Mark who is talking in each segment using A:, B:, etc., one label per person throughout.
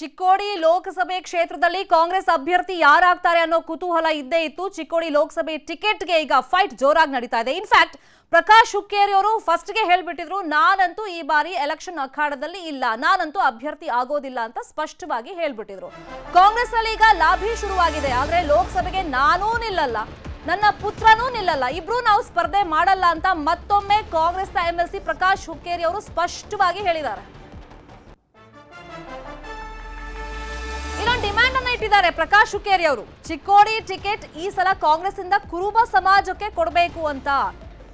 A: ಚಿಕ್ಕೋಡಿ ಲೋಕಸಭೆ ಕ್ಷೇತ್ರದಲ್ಲಿ ಕಾಂಗ್ರೆಸ್ ಅಭ್ಯರ್ಥಿ ಯಾರಾಗ್ತಾರೆ ಅನ್ನೋ ಕುತೂಹಲ ಇದ್ದೇ ಇತ್ತು. ಚಿಕ್ಕೋಡಿ ಲೋಕಸಭೆ ಟಿಕೆಟ್ಗೆ ಈಗ ಫೈಟ್ ಜೋರಾಗಿ ನಡೀತಾ ಇದೆ. ಇನ್ಫ್ಯಾಕ್ಟ್ ಪ್ರಕಾಶ್ ಹುಕ್ಕೇರಿ ಅವರು ಫಸ್ಟ್ಗೆ ಹೇಳ್ಬಿಟ್ಟಿದ್ರು, ನಾನಂತೂ ಈ ಬಾರಿ ಎಲೆಕ್ಷನ್ ಅಖಾಡದಲ್ಲಿ ಇಲ್ಲ, ನಾನಂತೂ ಅಭ್ಯರ್ಥಿ ಆಗೋದಿಲ್ಲ ಅಂತ ಸ್ಪಷ್ಟವಾಗಿ ಹೇಳ್ಬಿಟ್ಟಿದ್ರು. ಕಾಂಗ್ರೆಸ್ ಅಲ್ಲಿ ಈಗ ಲಾಭಿ ಶುರುವಾಗಿದೆ, ಆದ್ರೆ ಲೋಕಸಭೆಗೆ ನಾನೂ ನಿಲ್ಲಲ್ಲ, ನನ್ನ ಪುತ್ರನೂ ನಿಲ್ಲಲ್ಲ, ಇಬ್ರು ನಾವು ಸ್ಪರ್ಧೆ ಮಾಡಲ್ಲ ಅಂತ ಮತ್ತೊಮ್ಮೆ ಕಾಂಗ್ರೆಸ್ನ ಎಂಎಲ್ಸಿ ಪ್ರಕಾಶ್ ಹುಕ್ಕೇರಿ ಅವರು ಸ್ಪಷ್ಟವಾಗಿ ಹೇಳಿದ್ದಾರೆ. ಡಿಮ್ಯಾಂಡ್ ಅನ್ನ ಇಟ್ಟಿದ್ದಾರೆ ಪ್ರಕಾಶ್ ಹುಕ್ಕೇರಿ ಅವರು. ಚಿಕ್ಕೋಡಿ ಟಿಕೆಟ್ ಈ ಸಲ ಕಾಂಗ್ರೆಸ್ ಇಂದ ಕುರುಬ ಸಮಾಜಕ್ಕೆ ಕೊಡಬೇಕು ಅಂತ.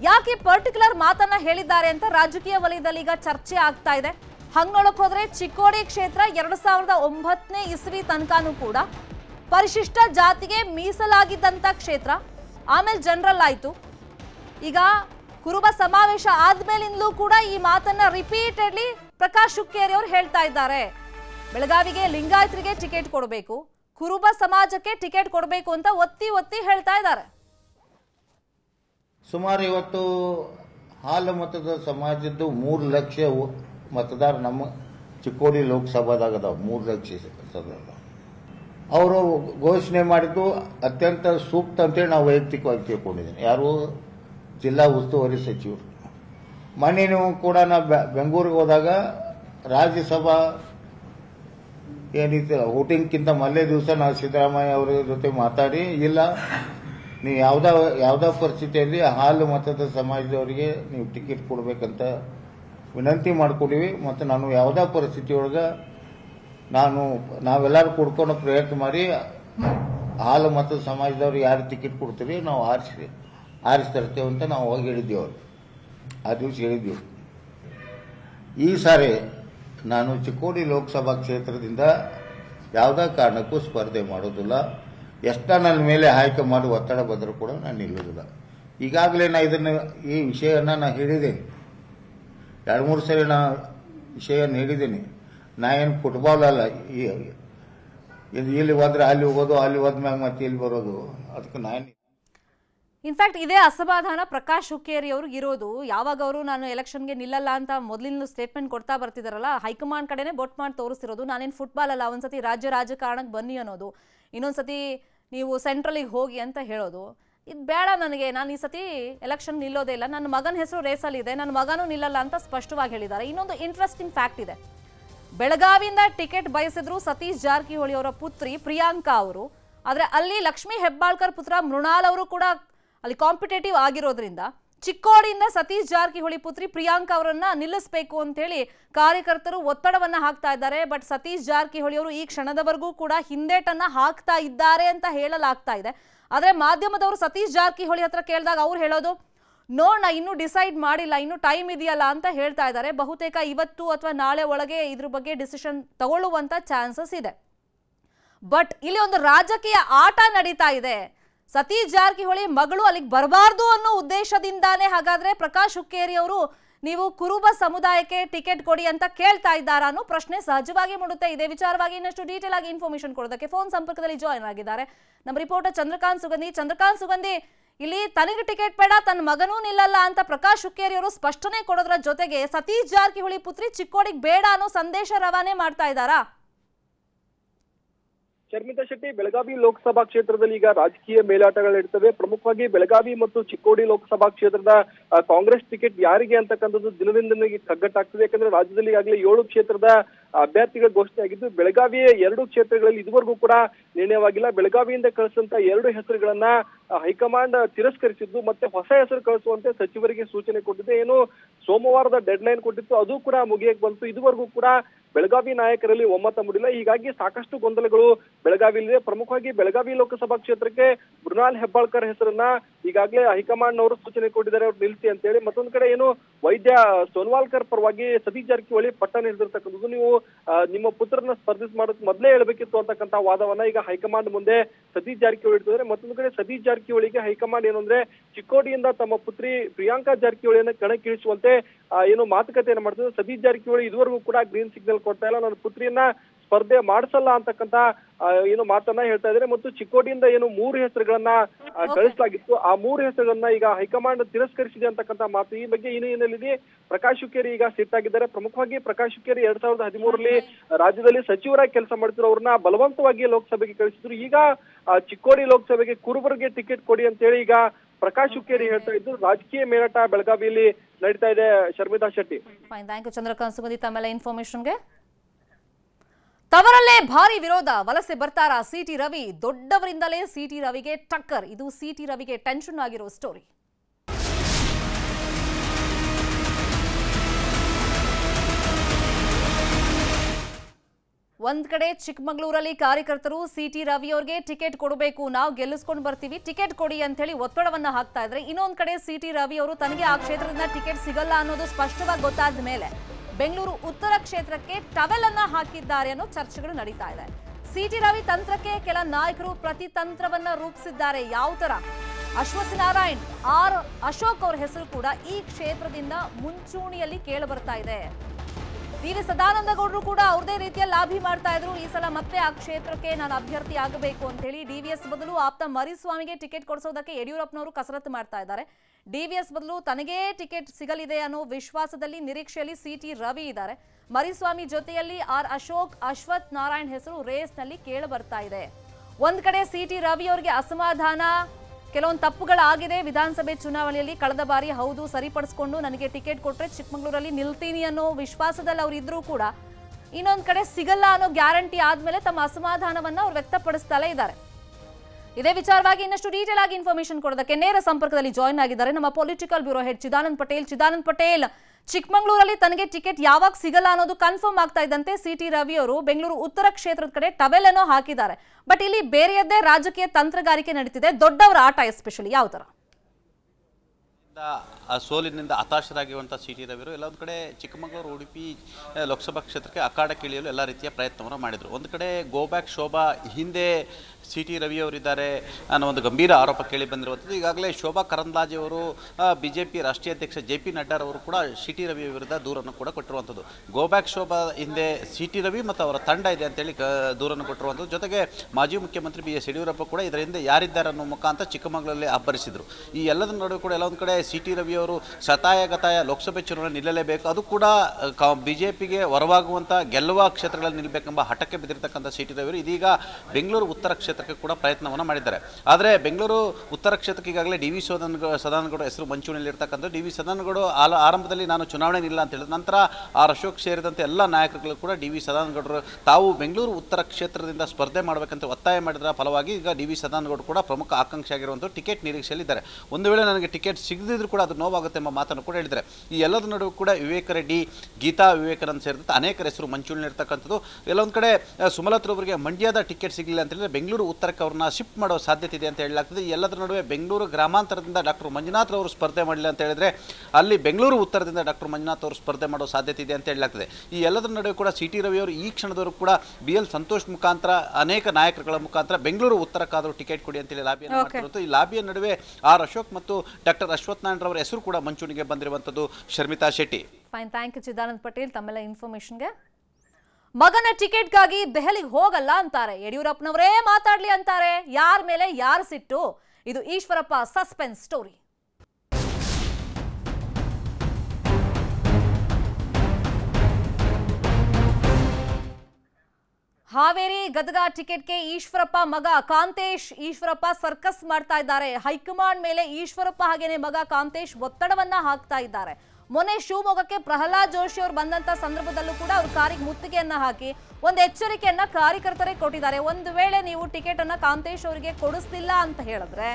A: ಯಾಕೆ ಪರ್ಟಿಕ್ಯುಲರ್ ಮಾತನ್ನ ಹೇಳಿದ್ದಾರೆ ಅಂತ ರಾಜಕೀಯ ವಲಯದಲ್ಲಿ ಈಗ ಚರ್ಚೆ ಆಗ್ತಾ ಇದೆ. ಹಂಗ್ ನೋಡಕ್ ಹೋದ್ರೆ ಚಿಕ್ಕೋಡಿ ಕ್ಷೇತ್ರ ಎರಡ್ ಸಾವಿರದ ಒಂಬತ್ತನೇ ಇಸ್ವಿ ತನಕನೂ ಕೂಡ ಪರಿಶಿಷ್ಟ ಜಾತಿಗೆ ಮೀಸಲಾಗಿದ್ದಂತ ಕ್ಷೇತ್ರ. ಆಮೇಲೆ ಜನರಲ್ ಆಯ್ತು. ಈಗ ಕುರುಬ ಸಮಾವೇಶ ಆದ್ಮೇಲಿಂದಲೂ ಕೂಡ ಈ ಮಾತನ್ನ ರಿಪೀಟೆಡ್ಲಿ ಪ್ರಕಾಶ್ ಹುಕ್ಕೇರಿ ಅವರು ಹೇಳ್ತಾ ಇದ್ದಾರೆ. ಬೆಳಗಾವಿಗೆ ಲಿಂಗಾಯತರಿಗೆ ಟಿಕೆಟ್ ಕೊಡಬೇಕು. ಕುರುಬ ಸಮಾಜಕ್ಕೆ ಟಿಕೆಟ್ ಕೊಡಬೇಕು ಅಂತ ಒತ್ತಿ ಒತ್ತಿ ಹೇಳ್ತಾ ಇದ್ದಾರೆ.
B: ಸುಮಾರು ಇವತ್ತು ಹಾಲು ಮತದ ಸಮಾಜದ್ದು ಮೂರು ಲಕ್ಷ ಮತದಾರ ನಮ್ಮ ಚಿಕ್ಕೋಡಿ ಲೋಕಸಭಾದಾಗ ಮೂರು ಲಕ್ಷ. ಅವರು ಘೋಷಣೆ ಮಾಡಿದ್ದು ಅತ್ಯಂತ ಸೂಕ್ತ ಅಂತೇಳಿ ನಾವು ವೈಯಕ್ತಿಕವಾಗಿ ತಿಳ್ಕೊಂಡಿದ್ದೀನಿ. ಯಾರು ಜಿಲ್ಲಾ ಉಸ್ತುವಾರಿ ಸಚಿವರು. ಮೊನ್ನೆ ಕೂಡ ನಾವು ಬೆಂಗಳೂರಿಗೆ ಹೋದಾಗ ರಾಜ್ಯಸಭಾ ಏನಿತ್ತು ವೋಟಿಂಗ್ಕಿಂತ ಮೊದಲೇ ದಿವಸ ನಾವು ಸಿದ್ದರಾಮಯ್ಯ ಅವರ ಜೊತೆ ಮಾತಾಡಿ, ಇಲ್ಲ, ನೀವು ಯಾವ್ದ, ಯಾವ್ದಾ ಪರಿಸ್ಥಿತಿಯಲ್ಲಿ ಹಾಲು ಮತದ ಸಮಾಜದವರಿಗೆ ನೀವು ಟಿಕೆಟ್ ಕೊಡ್ಬೇಕಂತ ವಿನಂತಿ ಮಾಡ್ಕೊಡಿವಿ ಮತ್ತು ನಾನು ಯಾವ್ದಾ ಪರಿಸ್ಥಿತಿಯೊಳಗೆ ನಾನು, ನಾವೆಲ್ಲರೂ ಕೊಡ್ಕೊಂಡು ಪ್ರಯತ್ನ ಮಾಡಿ ಹಾಲು ಮತದ ಸಮಾಜದವ್ರಿಗೆ ಯಾರು ಟಿಕೆಟ್ ಕೊಡ್ತೀರಿ, ನಾವು ಆರಿಸಿ ಆರಿಸ್ತಿರ್ತೇವೆ ಅಂತ ನಾವು ಹೋಗಿ ಹೇಳಿದ್ದೇವೆ ಆ ದಿವಸ ಹೇಳಿದ್ದೀವಿ. ಈ ಸಾರಿ ನಾನು ಚಿಕ್ಕೋಡಿ ಲೋಕಸಭಾ ಕ್ಷೇತ್ರದಿಂದ ಯಾವುದೇ ಕಾರಣಕ್ಕೂ ಸ್ಪರ್ಧೆ ಮಾಡೋದಿಲ್ಲ. ಎಷ್ಟ ನನ್ನ ಮೇಲೆ ಆಯ್ಕೆ ಮಾಡಿ ಒತ್ತಡ ಬಂದರೂ ಕೂಡ ನಾನು ನಿಲ್ಲೋದಿಲ್ಲ ಈಗಾಗಲೇ ನಾ ಇದನ್ನು ಈ ವಿಷಯವನ್ನು ನಾನು ಹೇಳಿದ್ದೀನಿ. ಎರಡು ಮೂರು ಸರಿ ನಾ ವಿಷಯವನ್ನು ಹೇಳಿದ್ದೀನಿ ನಾ ಏನು ಫುಟ್ಬಾಲ್ ಅಲ್ಲ, ಈ- ಇಲ್ಲಿ ಹೋದ್ರೆ ಅಲ್ಲಿ ಹೋಗೋದು, ಅಲ್ಲಿ ಹೋದ್ಮ್ಯಾಗ ಮತ್ತೆ ಇಲ್ಲಿ ಬರೋದು. ಅದಕ್ಕೆ ನಾನು
A: ಇನ್ಫ್ಯಾಕ್ಟ್ ಇದೇ ಅಸಮಾಧಾನ ಪ್ರಕಾಶ್ ಹುಕ್ಕೇರಿ ಅವ್ರಿಗೆ ಇರೋದು. ಯಾವಾಗ ಅವರು ನಾನು ಎಲೆಕ್ಷನ್ಗೆ ನಿಲ್ಲಲ್ಲ ಅಂತ ಮೊದಲಿನ ಸ್ಟೇಟ್ಮೆಂಟ್ ಕೊಡ್ತಾ ಬರ್ತಿದಾರಲ್ಲ, ಹೈಕಮಾಂಡ್ ಕಡೆನೇ ಬೋಟ್ ಮಾಡಿ ತೋರಿಸ್ತಿರೋದು. ನಾನೇನು ಫುಟ್ಬಾಲ್ ಅಲ್ಲ, ಒಂದ್ಸತಿ ರಾಜ್ಯ ರಾಜಕಾರಣಕ್ಕೆ ಬನ್ನಿ ಅನ್ನೋದು. ಇನ್ನೊಂದ್ಸತಿ ನೀವು ಸೆಂಟ್ರಲಿಗೆ ಹೋಗಿ ಅಂತ ಹೇಳೋದು. ಇದು ಬೇಡ ನನಗೆ, ನಾನು ಈ ಸತಿ ಎಲೆಕ್ಷನ್ ನಿಲ್ಲೋದೇ ಇಲ್ಲ. ನನ್ನ ಮಗನ ಹೆಸರು ರೇಸಲ್ಲಿ ಇದೆ, ನನ್ನ ಮಗನೂ ನಿಲ್ಲಲ್ಲ ಅಂತ ಸ್ಪಷ್ಟವಾಗಿ ಹೇಳಿದ್ದಾರೆ. ಇನ್ನೊಂದು ಇಂಟ್ರೆಸ್ಟಿಂಗ್ ಫ್ಯಾಕ್ಟ್ ಇದೆ. ಬೆಳಗಾವಿಯಿಂದ ಟಿಕೆಟ್ ಬಯಸಿದ್ರು ಸತೀಶ್ ಜಾರಕಿಹೊಳಿ ಅವರ ಪುತ್ರಿ ಪ್ರಿಯಾಂಕಾ ಅವರು. ಆದರೆ ಅಲ್ಲಿ ಲಕ್ಷ್ಮೀ ಹೆಬ್ಬಾಳ್ಕರ್ ಪುತ್ರ ಮೃಣಾಲ್ ಅವರು ಕೂಡ ಅಲ್ಲಿ ಕಾಂಪಿಟೇಟಿವ್ ಆಗಿರೋದ್ರಿಂದ ಚಿಕ್ಕೋಡಿಯಿಂದ ಸತೀಶ್ ಜಾರಕಿಹೊಳಿ ಪುತ್ರಿ ಪ್ರಿಯಾಂಕಾ ಅವರನ್ನ ನಿಲ್ಲಿಸಬೇಕು ಅಂತ ಹೇಳಿ ಕಾರ್ಯಕರ್ತರು ಒತ್ತಡವನ್ನ ಹಾಕ್ತಾ ಇದ್ದಾರೆ. ಬಟ್ ಸತೀಶ್ ಜಾರಕಿಹೊಳಿ ಅವರು ಈ ಕ್ಷಣದವರೆಗೂ ಕೂಡ ಹಿಂದೇಟನ್ನ ಹಾಕ್ತಾ ಇದ್ದಾರೆ ಅಂತ ಹೇಳಲಾಗ್ತಾ ಇದೆ. ಆದ್ರೆ ಮಾಧ್ಯಮದವರು ಸತೀಶ್ ಜಾರಕಿಹೊಳಿ ಹತ್ರ ಕೇಳಿದಾಗ ಅವ್ರು ಹೇಳೋದು ನೋಡೋಣ ಇನ್ನೂ ಡಿಸೈಡ್ ಮಾಡಿಲ್ಲ, ಇನ್ನೂ ಟೈಮ್ ಇದೆಯಲ್ಲ ಅಂತ ಹೇಳ್ತಾ ಇದ್ದಾರೆ. ಬಹುತೇಕ ಇವತ್ತು ಅಥವಾ ನಾಳೆ ಒಳಗೆ ಇದ್ರ ಬಗ್ಗೆ ಡಿಸಿಷನ್ ತಗೊಳ್ಳುವಂತ ಚಾನ್ಸಸ್ ಇದೆ. ಬಟ್ ಇಲ್ಲಿ ಒಂದು ರಾಜಕೀಯ ಆಟ ನಡೀತಾ ಇದೆ. ಸತೀಶ್ ಜಾರಕಿಹೊಳಿ ಮಗಳು ಅಲ್ಲಿಗೆ ಬರಬಾರ್ದು ಅನ್ನೋ ಉದ್ದೇಶದಿಂದಾನೇ ಹಾಗಾದ್ರೆ ಪ್ರಕಾಶ್ ಹುಕ್ಕೇರಿ ಅವರು ನೀವು ಕುರುಬ ಸಮುದಾಯಕ್ಕೆ ಟಿಕೆಟ್ ಕೊಡಿ ಅಂತ ಕೇಳ್ತಾ ಇದ್ದಾರಾ ಅನ್ನೋ ಪ್ರಶ್ನೆ ಸಹಜವಾಗಿ ಮೂಡುತ್ತೆ. ಇದೇ ವಿಚಾರವಾಗಿ ಇನ್ನಷ್ಟು ಡೀಟೇಲ್ ಆಗಿ ಇನ್ಫಾರ್ಮೇಶನ್ ಕೊಡೋದಕ್ಕೆ ಫೋನ್ ಸಂಪರ್ಕದಲ್ಲಿ ಜಾಯ್ನ್ ಆಗಿದ್ದಾರೆ. ನಮ್ಮ ರಿಪೋರ್ಟರ್ ಚಂದ್ರಕಾಂತ್ ಸುಗಂಧಿ. ಚಂದ್ರಕಾಂತ್ ಸುಗಂಧಿ, ಇಲ್ಲಿ ತನಗೆ ಟಿಕೆಟ್ ಬೇಡ, ತನ್ನ ಮಗನೂ ನಿಲ್ಲಲ್ಲ ಅಂತ ಪ್ರಕಾಶ್ ಹುಕ್ಕೇರಿ ಅವರು ಸ್ಪಷ್ಟನೆ ಕೊಡೋದ್ರ ಜೊತೆಗೆ ಸತೀಶ್ ಜಾರಕಿಹೊಳಿ ಪುತ್ರಿ ಚಿಕ್ಕೋಡಿಗೆ ಬೇಡ ಅನ್ನೋ ಸಂದೇಶ ರವಾನೆ ಮಾಡ್ತಾ ಇದ್ದಾರಾ?
C: ಶರ್ಮಿತಾ ಶೆಟ್ಟಿ ಬೆಳಗಾವಿ ಲೋಕಸಭಾ ಕ್ಷೇತ್ರದಲ್ಲಿ ಈಗ ರಾಜಕೀಯ ಮೇಲಾಟಗಳು ನಡೀತವೆ. ಪ್ರಮುಖವಾಗಿ ಬೆಳಗಾವಿ ಮತ್ತು ಚಿಕ್ಕೋಡಿ ಲೋಕಸಭಾ ಕ್ಷೇತ್ರದ ಕಾಂಗ್ರೆಸ್ ಟಿಕೆಟ್ ಯಾರಿಗೆ ಅಂತಕ್ಕಂಥದ್ದು ದಿನದಿಂದ ದಿನಕ್ಕೆ ಕಗ್ಗಟ್ಟಾಗ್ತದೆ ಯಾಕಂದ್ರೆ ರಾಜ್ಯದಲ್ಲಿ ಈಗಾಗಲೇ ಏಳು ಕ್ಷೇತ್ರದ ಅಭ್ಯರ್ಥಿಗಳ ಘೋಷಣೆ ಆಗಿದ್ದು, ಬೆಳಗಾವಿಯ ಎರಡು ಕ್ಷೇತ್ರಗಳಲ್ಲಿ ಇದುವರೆಗೂ ಕೂಡ ನಿರ್ಣಯವಾಗಿಲ್ಲ. ಬೆಳಗಾವಿಯಿಂದ ಕಳಿಸಿದಂತ ಎರಡು ಹೆಸರುಗಳನ್ನ ಹೈಕಮಾಂಡ್ ತಿರಸ್ಕರಿಸಿದ್ದು ಮತ್ತೆ ಹೊಸ ಹೆಸರು ಕಳಿಸುವಂತೆ ಸಚಿವರಿಗೆ ಸೂಚನೆ ಕೊಟ್ಟಿದೆ. ಏನು ಸೋಮವಾರದ ಡೆಡ್ ಲೈನ್ ಕೊಟ್ಟಿತ್ತು, ಅದು ಕೂಡ ಮುಗಿಯಕ್ಕೆ ಬಂತು. ಇದುವರೆಗೂ ಕೂಡ ಬೆಳಗಾವಿ ನಾಯಕರಲ್ಲಿ ಒಮ್ಮತ ಮೂಡಿಲ್ಲ. ಹೀಗಾಗಿ ಸಾಕಷ್ಟು ಗೊಂದಲಗಳು ಬೆಳಗಾವಿಯಲ್ಲಿದೆ. ಪ್ರಮುಖವಾಗಿ ಬೆಳಗಾವಿ ಲೋಕಸಭಾ ಕ್ಷೇತ್ರಕ್ಕೆ ಮೃಣಾಲ್ ಹೆಬ್ಬಾಳ್ಕರ್ ಹೆಸರನ್ನ ಈಗಾಗಲೇ ಹೈಕಮಾಂಡ್ನವರು ಸೂಚನೆ ಕೊಟ್ಟಿದ್ದಾರೆ, ಅವ್ರು ನಿಲ್ಸಿ ಅಂತ ಹೇಳಿ ಮತ್ತೊಂದು ಕಡೆ ಏನು, ವೈದ್ಯ ಸೋನ್ವಾಲ್ಕರ್ ಪರವಾಗಿ ಸತೀಶ್ ಜಾರಕಿಹೊಳಿ ಪಟ್ಟ ನಿಲ್ದಿರ್ತಕ್ಕಂಥದ್ದು ನೀವು ನಿಮ್ಮ ಪುತ್ರನ ಸ್ಪರ್ಧಿಸ್ ಮಾಡೋದು ಮೊದಲೇ ಹೇಳಬೇಕಿತ್ತು ಅಂತಕ್ಕಂಥ ವಾದವನ್ನ ಈಗ ಹೈಕಮಾಂಡ್ ಮುಂದೆ ಸತೀಶ್ ಜಾರಕಿಹೊಳಿ ಇಡ್ತಿದ್ದಾರೆ. ಮತ್ತೊಂದು ಕಡೆ ಸತೀಶ್ ಜಾರಕಿಹೊಳಿಗೆ ಹೈಕಮಾಂಡ್ ಏನು ಅಂದ್ರೆ, ಚಿಕ್ಕೋಡಿಯಿಂದ ತಮ್ಮ ಪುತ್ರಿ ಪ್ರಿಯಾಂಕಾ ಜಾರಕಿಹೊಳಿಯನ್ನ ಕಣಕ್ಕಿಳಿಸುವಂತೆ ಏನು ಮಾತುಕತೆಯನ್ನು ಮಾಡ್ತಿದ್ರು ಸತೀಶ್ ಜಾರಕಿಹೊಳಿ ಇದುವರೆಗೂ ಕೂಡ ಗ್ರೀನ್ ಸಿಗ್ನಲ್ ಕೊಡ್ತಾ ಇಲ್ಲ. ನನ್ನ ಪುತ್ರಿಯನ್ನ ಸ್ಪರ್ಧೆ ಮಾಡಿಸಲ್ಲ ಅಂತಕ್ಕಂತ ಏನು ಮಾತನ್ನ ಹೇಳ್ತಾ ಇದ್ದಾರೆ. ಮತ್ತು ಚಿಕ್ಕೋಡಿಯಿಂದ ಏನು ಮೂರು ಹೆಸರುಗಳನ್ನ ಕಳಿಸಲಾಗಿತ್ತು ಆ ಮೂರು ಹೆಸರುಗಳನ್ನ ಈಗ ಹೈಕಮಾಂಡ್ ತಿರಸ್ಕರಿಸಿದೆ ಅಂತಕ್ಕಂತ ಮಾತು ಈ ಬಗ್ಗೆ ಏನು ಏನಿದೆ ಪ್ರಕಾಶ್ ಹುಕ್ಕೇರಿ ಈಗ ಸಿಟ್ಟಾಗಿದ್ದಾರೆ ಪ್ರಮುಖವಾಗಿ ಪ್ರಕಾಶ್ ಹುಕ್ಕೇರಿ ಎರಡ್ ಸಾವಿರದ ಹದಿಮೂರರಲ್ಲಿ ರಾಜ್ಯದಲ್ಲಿ ಸಚಿವರಾಗಿ ಕೆಲಸ ಮಾಡ್ತಿದ್ರು. ಅವ್ರನ್ನ ಬಲವಂತವಾಗಿ ಲೋಕಸಭೆಗೆ ಕಳಿಸಿದ್ರು. ಈಗ ಚಿಕ್ಕೋಡಿ ಲೋಕಸಭೆಗೆ ಕುರುಬರಿಗೆ ಟಿಕೆಟ್ ಕೊಡಿ ಅಂತ ಹೇಳಿ ಈಗ ಪ್ರಕಾಶ್ ಹುಕ್ಕೇರಿ ಹೇಳ್ತಾ ಇದ್ದು ರಾಜಕೀಯ ಮೇಲಾಟ ಬೆಳಗಾವಿಯಲ್ಲಿ ನಡೀತಾ ಇದೆ. Sharmita Shetty.
A: Thank you Chandrakant. ಸುಗಂಧಿ ತಮ್ಮೆಲ್ಲ ಇನ್ಫಾರ್ಮೇಶನ್ಗೆ ತವರಲ್ಲೇ ಭಾರಿ ವಿರೋಧ, ವಲಸೆ ಬರ್ತಾರ ಸಿಟಿ ರವಿ? ದೊಡ್ಡವರಿಂದಲೇ ಸಿಟಿ ರವಿಗೆ ಟಕ್ಕರ್. ಇದು ಸಿಟಿ ರವಿಗೆ ಟೆನ್ಷನ್ ಆಗಿರೋ ಸ್ಟೋರಿ ಒಂದ್ ಕಡೆ ಚಿಕ್ಕಮಗಳೂರಲ್ಲಿ ಕಾರ್ಯಕರ್ತರು ಸಿಟಿ ರವಿ ಅವ್ರಿಗೆ ಟಿಕೆಟ್ ಕೊಡಬೇಕು. ನಾವು ಗೆಲ್ಲಿಸ್ಕೊಂಡು ಬರ್ತೀವಿ ಟಿಕೆಟ್ ಕೊಡಿ ಅಂತ ಹೇಳಿ ಒತ್ತಡವನ್ನ ಹಾಕ್ತಾ ಇದ್ರೆ ಇನ್ನೊಂದ್ ಕಡೆ ಸಿಟಿ ರವಿ ಅವರು ತನಗೆ ಆ ಕ್ಷೇತ್ರದಿಂದ ಟಿಕೆಟ್ ಸಿಗಲ್ಲ ಅನ್ನೋದು ಸ್ಪಷ್ಟವಾಗಿ ಗೊತ್ತಾದ ಮೇಲೆ ಬೆಂಗಳೂರು ಉತ್ತರ ಕ್ಷೇತ್ರಕ್ಕೆ ಟವೆಲ್ ಅನ್ನ ಹಾಕಿದ್ದಾರೆ ಅನ್ನೋ ಚರ್ಚೆಗಳು ನಡೀತಾ ಇದೆ. ಸಿಟಿ ರವಿ ತಂತ್ರಕ್ಕೆ ಕೆಲ ನಾಯಕರು ಪ್ರತಿತಂತ್ರವನ್ನ ರೂಪಿಸಿದ್ದಾರೆ. ಯಾವ ತರ? ಅಶ್ವಥ್ ನಾರಾಯಣ್ ಆರ್ ಅಶೋಕ್ ಅವರ ಹೆಸರು ಕೂಡ ಈ ಕ್ಷೇತ್ರದಿಂದ ಮುಂಚೂಣಿಯಲ್ಲಿ ಕೇಳಿ ಬರ್ತಾ ಇದೆ. ವಿ ಸದಾನಂದ ಗೌಡರು ಕೂಡ ಅವ್ರದೇ ರೀತಿಯ ಲಾಭಿ ಮಾಡ್ತಾ ಇದ್ರು. ಈ ಸಲ ಮತ್ತೆ ಆ ಕ್ಷೇತ್ರಕ್ಕೆ ನಾನು ಅಭ್ಯರ್ಥಿ ಆಗಬೇಕು ಅಂತ ಹೇಳಿ ಡಿ ಬದಲು ಆಪ್ತ ಮರಿಸ್ವಾಮಿಗೆ ಟಿಕೆಟ್ ಕೊಡಿಸೋದಕ್ಕೆ ಯಡಿಯೂರಪ್ಪನವರು ಕಸರತ್ತು ಮಾಡ್ತಾ ಇದ್ದಾರೆ. ಡಿವಿಎಸ್ ಬದಲು ತನಗೇ ಟಿಕೆಟ್ ಸಿಗಲಿದೆ ಅನ್ನೋ ವಿಶ್ವಾಸದಲ್ಲಿ ನಿರೀಕ್ಷೆಯಲ್ಲಿ ಸಿಟಿ ರವಿ ಇದ್ದಾರೆ. ಮರಿಸ್ವಾಮಿ ಜೊತೆಯಲ್ಲಿ ಆರ್ ಅಶೋಕ್, ಅಶ್ವಥ್ ನಾರಾಯಣ್ ಹೆಸರು ರೇಸ್ನಲ್ಲಿ ಕೇಳಿ ಬರ್ತಾ ಇದೆ. ಒಂದ್ ಕಡೆ ಸಿಟಿ ರವಿ ಅವರಿಗೆ ಅಸಮಾಧಾನ, ಕೆಲವೊಂದು ತಪ್ಪುಗಳಾಗಿದೆ ವಿಧಾನಸಭೆ ಚುನಾವಣೆಯಲ್ಲಿ ಕಳೆದ ಬಾರಿ ಹೌದು ಸರಿಪಡಿಸ್ಕೊಂಡು ನನಗೆ ಟಿಕೆಟ್ ಕೊಟ್ರೆ ಚಿಕ್ಕಮಗಳೂರಲ್ಲಿ ನಿಲ್ತೀನಿ ಅನ್ನೋ ವಿಶ್ವಾಸದಲ್ಲಿ ಅವ್ರು ಇದ್ರೂ ಕೂಡ ಇನ್ನೊಂದ್ ಕಡೆ ಸಿಗಲ್ಲ ಅನ್ನೋ ಗ್ಯಾರಂಟಿ ಆದ್ಮೇಲೆ ತಮ್ಮ ಅಸಮಾಧಾನವನ್ನ ಅವ್ರು ವ್ಯಕ್ತಪಡಿಸ್ತಲೇ ಇದ್ದಾರೆ. ಇದೇ ವಿಚಾರವಾಗಿ ಇನ್ನಷ್ಟು ಡೀಟೇಲ್ ಆಗಿ ಇನ್ಫಾರ್ಮೇಶನ್ ಕೊಡೋದಕ್ಕೆ ನೇರ ಸಂಪರ್ಕದಲ್ಲಿ ಜಾಯಿನ್ ಆಗಿದ್ದಾರೆ ನಮ್ಮ political bureau head Chidanand Patel. Chidanand Patel, ಚಿಕ್ಕಮಗಳೂರಲ್ಲಿ ತನಗೆ ಟಿಕೆಟ್ ಯಾವಾಗ ಸಿಗಲ್ಲ ಅನ್ನೋದು ಕನ್ಫರ್ಮ್ ಆಗ್ತಾ ಇದ್ದಂತೆ ಸಿಟಿ ರವಿ ಅವರು ಬೆಂಗಳೂರು ಉತ್ತರ ಕ್ಷೇತ್ರದ ಕಡೆ ಟವೆಲ್ ಅನ್ನೋ ಹಾಕಿದ್ದಾರೆ. ಬಟ್ ಇಲ್ಲಿ ಬೇರೆಯದ್ದೇ ರಾಜಕೀಯ ತಂತ್ರಗಾರಿಕೆ ನಡೀತಿದೆ. ದೊಡ್ಡವರ ಆಟ ಎಸ್ಪೆಷಲಿ ಯಾವ ತರ?
D: ಸೋಲಿನಿಂದ ಹತಾಶರಾಗಿರುವಂಥ ಸಿ ಟಿ ರವಿರು ಎಲ್ಲೊಂದು ಕಡೆ ಚಿಕ್ಕಮಗಳೂರು, ಉಡುಪಿ ಲೋಕಸಭಾ ಕ್ಷೇತ್ರಕ್ಕೆ ಅಖಾಡಕ್ಕಿಳಿಯಲು ಎಲ್ಲ ರೀತಿಯ ಪ್ರಯತ್ನವನ್ನು ಮಾಡಿದರು. ಒಂದು ಕಡೆ ಗೋ ಬ್ಯಾಕ್ ಶೋಭಾ ಹಿಂದೆ ಸಿ ಟಿ ರವಿಯವರಿದ್ದಾರೆ ಅನ್ನೋ ಒಂದು ಗಂಭೀರ ಆರೋಪ ಕೇಳಿ ಬಂದಿರುವಂಥದ್ದು. ಈಗಾಗಲೇ ಶೋಭಾ ಕರಂದ್ಲಾಜೆ ಅವರು ಬಿ ಜೆ ಪಿ ರಾಷ್ಟ್ರೀಯ ಅಧ್ಯಕ್ಷ ಜೆ ಪಿ ನಡ್ಡಾರವರು ಕೂಡ ಸಿ ಟಿ ರವಿ ವಿರುದ್ಧ ದೂರನ್ನು ಕೂಡ ಕೊಟ್ಟಿರುವಂಥದ್ದು. ಗೋಬ್ಯಾಕ್ ಶೋಭಾ ಹಿಂದೆ ಸಿ ಟಿ ರವಿ ಮತ್ತು ಅವರ ತಂಡ ಇದೆ ಅಂತೇಳಿ ಕ, ದೂರನ್ನು ಕೊಟ್ಟಿರುವಂಥದ್ದು. ಜೊತೆಗೆ ಮಾಜಿ ಮುಖ್ಯಮಂತ್ರಿ ಬಿ ಎಸ್ ಯಡಿಯೂರಪ್ಪ ಕೂಡ ಇದರ ಹಿಂದೆ ಯಾರಿದ್ದಾರೆ ಅನ್ನೋ ಮುಖಾಂತರ ಚಿಕ್ಕಮಗಳೂರಲ್ಲಿ ಅಬ್ಬರಿಸಿದರು. ಈ ಎಲ್ಲದ ನಡುವೆ ಕೂಡ ಎಲ್ಲೊಂದು ಕಡೆ ಸಿ ಟಿ ರವಿಯವರು ಶತಾಯ ಗತಾಯ ಲೋಕಸಭೆ ಚುನಾವಣೆ ನಿಲ್ಲಲೇಬೇಕು. ಅದು ಕೂಡ ಬಿ ಜೆ ಪಿಗೆ ಹೊರವಾಗುವಂಥ ಗೆಲ್ಲುವ ಕ್ಷೇತ್ರಗಳಲ್ಲಿ ನಿಲ್ಲಬೇಕೆಂಬ ಹಠಕ್ಕೆ ಬಿದ್ದಿರತಕ್ಕಂಥ ಸಿ ಟಿ ರವಿಯವರು ಇದೀಗ ಬೆಂಗಳೂರು ಉತ್ತರ ಕ್ಷೇತ್ರಕ್ಕೆ ಕೂಡ ಪ್ರಯತ್ನವನ್ನು ಮಾಡಿದ್ದಾರೆ. ಆದರೆ ಬೆಂಗಳೂರು ಉತ್ತರ ಕ್ಷೇತ್ರಕ್ಕೆ ಈಗಾಗಲೇ ಡಿ ವಿ ಸದಾನಗೌಡ ಹೆಸರು ಮಂಚೂಣಿಯಲ್ಲಿ ಇರ್ತಕ್ಕಂಥ ಡಿ ವಿ ಸದಾನಗೌಡ ಆಲ, ಆರಂಭದಲ್ಲಿ ನಾನು ಚುನಾವಣೆ ಇಲ್ಲ ಅಂತ ಹೇಳಿದ ನಂತರ ಆರ್ ಅಶೋಕ್ ಸೇರಿದಂತೆ ಎಲ್ಲ ನಾಯಕರುಗಳು ಕೂಡ ಡಿ ವಿ ಸದಾನಗೌಡರು ತಾವು ಬೆಂಗಳೂರು ಉತ್ತರ ಕ್ಷೇತ್ರದಿಂದ ಸ್ಪರ್ಧೆ ಮಾಡಬೇಕಂತ ಒತ್ತಾಯ ಮಾಡಿದ್ರ ಫಲವಾಗಿ ಈಗ ಡಿ ವಿ ಸದಾನಗೌಡ ಕೂಡ ಪ್ರಮುಖ ಆಕಾಂಕ್ಷೆ ಆಗಿರುವಂಥ ಟಿಕೆಟ್ ನಿರೀಕ್ಷೆಯಲ್ಲಿದ್ದಾರೆ ಒಂದು ವೇಳೆ ನನಗೆ ಟಿಕೆಟ್ ಸಿಗದಿದ್ರು ಕೂಡ ಅದು ನೋವಾಗುತ್ತೆ ಎಂಬ ಮಾತನ್ನು ಕೂಡ ಹೇಳಿದರೆ ಈ ಎಲ್ಲದ ನಡುವೆ ಕೂಡ ವಿವೇಕ ರೆಡ್ಡಿ, ಗೀತಾ ವಿವೇಕಾನಂದ್ ಸೇರಿದಂತೆ ಅನೇಕರ ಹೆಸರು ಮಂಚೂಣಿರ್ತಕ್ಕಂಥದ್ದು ಎಲ್ಲೊಂದು ಕಡೆ ಸುಮಲತ್ರವರಿಗೆ ಮಂಡ್ಯದ ಟಿಕೆಟ್ ಸಿಗಲಿಲ್ಲ ಅಂತ ಹೇಳಿದ್ರೆ ಬೆಂಗಳೂರು ಉತ್ತರಕ್ಕೆ ಅವ್ರನ್ನ ಶಿಫ್ಟ್ ಮಾಡೋ ಸಾಧ್ಯತೆ ಇದೆ ಅಂತ ಹೇಳಲಾಗ್ತದೆ. ಎಲ್ಲದರ ನಡುವೆ ಬೆಂಗಳೂರು ಗ್ರಾಮಾಂತರದಿಂದ ಡಾಕ್ಟರ್ ಮಂಜುನಾಥ್ ಅವರು ಸ್ಪರ್ಧೆ ಮಾಡಲಿಲ್ಲ ಅಂತ ಹೇಳಿದ್ರೆ ಅಲ್ಲಿ ಬೆಂಗಳೂರು ಉತ್ತರದಿಂದ ಡಾಕ್ಟರ್ ಮಂಜುನಾಥ್ ಅವರು ಸ್ಪರ್ಧೆ ಮಾಡೋ ಸಾಧ್ಯತೆ ಇದೆ ಅಂತ ಹೇಳಲಾಗ್ತದೆ. ಈ ಎಲ್ಲದರ ನಡುವೆ ಕೂಡ ಸಿ ಟಿ ರವಿ ಅವರು ಈ ಕ್ಷಣದವರು ಕೂಡ ಬಿ ಎಲ್ ಸಂತೋಷ್ ಮುಖಾಂತರ ಅನೇಕ ನಾಯಕರುಗಳ ಮುಖಾಂತರ ಬೆಂಗಳೂರು ಉತ್ತರಕ್ಕಾದರೂ ಟಿಕೆಟ್ ಕೊಡಿ ಅಂತೇಳಿ ಲಾಬಿಯನ್ನು
A: Okay.
D: ಮಾಡ್ತಿರುವಂಥದ್ದು ಈ ಲಾಬಿಯ ನಡುವೆ ಆರ್ ಅಶೋಕ್ ಮತ್ತು ಡಾಕ್ಟರ್ ಅಶ್ವಥ್ ನಾರಾಯಣ ರವರ ಹೆಸರು ಕೂಡ ಮಂಚೂಣಿಗೆ ಬಂದಿರುವಂಥದ್ದು Sharmita Shetty.
A: Fine thank you Chidanand Patel. ತಮ್ಮೆಲ್ಲ ಇನ್ಫಾರ್ಮೇಶನ್ಗೆ ಮಗನ ಟಿಕೆಟ್ಗಾಗಿ ದೆಹಲಿಗೆ ಹೋಗಲ್ಲ ಅಂತಾರೆ. ಯಡಿಯೂರಪ್ಪನವರೇ ಮಾತಾಡ್ಲಿ ಅಂತಾರೆ. ಯಾರ ಮೇಲೆ ಯಾರು ಸಿಟ್ಟು? ಇದು ಈಶ್ವರಪ್ಪ ಸಸ್ಪೆನ್ಸ್ ಸ್ಟೋರಿ. ಹಾವೇರಿ ಗದಗ ಟಿಕೆಟ್ಗೆ ಈಶ್ವರಪ್ಪ ಮಗ ಕಾಂತೇಶ್, ಈಶ್ವರಪ್ಪ ಸರ್ಕಸ್ ಮಾಡ್ತಾ ಇದ್ದಾರೆ. ಹೈಕಮಾಂಡ್ ಮೇಲೆ ಈಶ್ವರಪ್ಪ ಹಾಗೇನೆ ಮಗ ಕಾಂತೇಶ್ ಒತ್ತಡವನ್ನ ಹಾಕ್ತಾ ಇದ್ದಾರೆ. ಮೊನ್ನೆ ಶಿವಮೊಗ್ಗಕ್ಕೆ ಪ್ರಹ್ಲಾದ್ ಜೋಶಿ ಅವರು ಬಂದಂತ ಸಂದರ್ಭದಲ್ಲೂ ಕೂಡ ಅವ್ರ ಕಾರಿಗೆ ಮುತ್ತಿಗೆಯನ್ನ ಹಾಕಿ ಒಂದು ಎಚ್ಚರಿಕೆಯನ್ನ ಕಾರ್ಯಕರ್ತರೇ ಕೊಟ್ಟಿದ್ದಾರೆ. ಒಂದು ವೇಳೆ ನೀವು ಟಿಕೆಟ್ ಅನ್ನ ಕಾಂತೇಶ್ ಅವರಿಗೆ ಕೊಡಿಸ್ತಿಲ್ಲ ಅಂತ ಹೇಳಿದ್ರೆ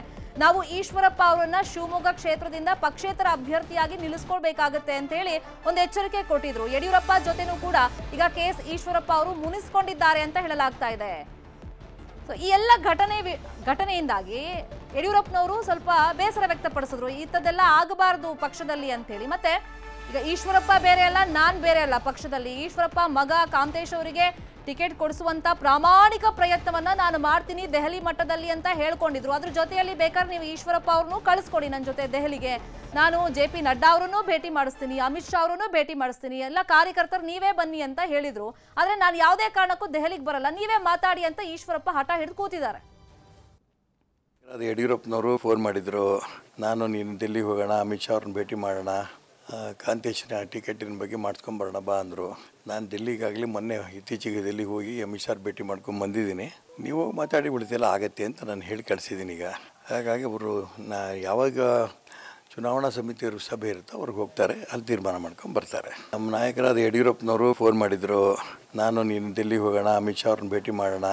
A: ನಾವು ಈಶ್ವರಪ್ಪ ಅವರನ್ನ ಶಿವಮೊಗ್ಗ ಕ್ಷೇತ್ರದಿಂದ ಪಕ್ಷೇತರ ಅಭ್ಯರ್ಥಿಯಾಗಿ ನಿಲ್ಲಿಸ್ಕೊಳ್ಬೇಕಾಗತ್ತೆ ಅಂತ ಹೇಳಿ ಒಂದು ಎಚ್ಚರಿಕೆ ಕೊಟ್ಟಿದ್ರು. ಯಡಿಯೂರಪ್ಪ ಜೊತೆನೂ ಕೂಡ ಈಗ ಕೆ ಎಸ್ ಈಶ್ವರಪ್ಪ ಅವರು ಮುನಿಸ್ಕೊಂಡಿದ್ದಾರೆ ಅಂತ ಹೇಳಲಾಗ್ತಾ ಇದೆ. ಸೊ ಈ ಎಲ್ಲ ಘಟನೆ ಘಟನೆಯಿಂದಾಗಿ ಯಡಿಯೂರಪ್ಪನವರು ಸ್ವಲ್ಪ ಬೇಸರ ವ್ಯಕ್ತಪಡಿಸಿದ್ರು. ಇಂಥದ್ದೆಲ್ಲ ಆಗಬಾರದು ಪಕ್ಷದಲ್ಲಿ ಅಂತೇಳಿ. ಮತ್ತೆ ಈಗ ಈಶ್ವರಪ್ಪ ಬೇರೆ ಅಲ್ಲ, ನಾನ್ ಬೇರೆ ಅಲ್ಲ ಪಕ್ಷದಲ್ಲಿ. ಈಶ್ವರಪ್ಪ, ಮಗ ಕಾಂತೇಶ್ ಅವರಿಗೆ ಟಿಕೆಟ್ ಕೊಡಿಸುವಂತ ಪ್ರಾಮಾಣಿಕ ಪ್ರಯತ್ನವನ್ನ ನಾನು ಮಾಡ್ತೀನಿ ದೆಹಲಿ ಮಟ್ಟದಲ್ಲಿ ಅಂತ ಹೇಳ್ಕೊಂಡಿದ್ರು. ಅದ್ರ ಜೊತೆಯಲ್ಲಿ ಬೇಕಾದ್ರೆ ನೀವು ಈಶ್ವರಪ್ಪ ಅವ್ರನ್ನೂ ಕಳಿಸ್ಕೊಡಿ ನನ್ನ ಜೊತೆ ದೆಹಲಿಗೆ. ನಾನು ಜೆ ಪಿ ನಡ್ಡಾ ಅವರನ್ನು ಭೇಟಿ ಮಾಡಿಸ್ತೀನಿ, ಅಮಿತ್ ಶಾ ಅವರನ್ನು ಭೇಟಿ ಮಾಡಿಸ್ತೀನಿ. ಎಲ್ಲ ಕಾರ್ಯಕರ್ತರು ನೀವೇ ಬನ್ನಿ ಅಂತ ಹೇಳಿದ್ರು. ಆದ್ರೆ ನಾನು ಯಾವುದೇ ಕಾರಣಕ್ಕೂ ದೆಹಲಿಗೆ ಬರಲ್ಲ. ನೀವೇ ಮಾತಾಡಿ ಅಂತ ಈಶ್ವರಪ್ಪ ಹಠ ಹಿಡಿದು ಕೂತಿದ್ದಾರೆ.
E: ಅದು ಯಡಿಯೂರಪ್ಪನವರು ಫೋನ್ ಮಾಡಿದರು, ನಾನು ನೀನು ಡೆಲ್ಲಿಗೆ ಹೋಗೋಣ, ಅಮಿತ್ ಶಾ ಅವ್ರನ್ನ ಭೇಟಿ ಮಾಡೋಣ ಕಾಂತೇಶನ ಟಿಕೆಟಿನ ಬಗ್ಗೆ ಮಾಡಿಸ್ಕೊಂಬರೋಣ ಬಾ ಅಂದರು. ನಾನು ಡೆಲ್ಲಿಗಾಗಲಿ ಮೊನ್ನೆ ಇತ್ತೀಚೆಗೆ ಡೆಲ್ಲಿಗೆ ಹೋಗಿ ಅಮಿತ್ ಶಾ ಭೇಟಿ ಮಾಡ್ಕೊಂಡು ಬಂದಿದ್ದೀನಿ. ನೀವು ಮಾತಾಡಿ ಬಿಡ್ತಿಲ್ಲ ಆಗತ್ತೆ ಅಂತ ನಾನು ಹೇಳಿ ಕಳಿಸಿದ್ದೀನಿ ಈಗ. ಹಾಗಾಗಿ ಅವರು, ನಾ ಯಾವಾಗ ಚುನಾವಣಾ ಸಮಿತಿಯವ್ರ ಸಭೆ ಇರುತ್ತೋ ಅವ್ರಿಗೆ ಹೋಗ್ತಾರೆ, ಅಲ್ಲಿ ತೀರ್ಮಾನ ಮಾಡ್ಕೊಂಡು ಬರ್ತಾರೆ. ನಮ್ಮ ನಾಯಕರಾದ ಯಡಿಯೂರಪ್ಪನವರು ಫೋನ್ ಮಾಡಿದರು, ನಾನು ನೀನು ಡೆಲ್ಲಿಗೆ ಹೋಗೋಣ, ಅಮಿತ್ ಶಾ ಅವ್ರನ್ನ ಭೇಟಿ ಮಾಡೋಣ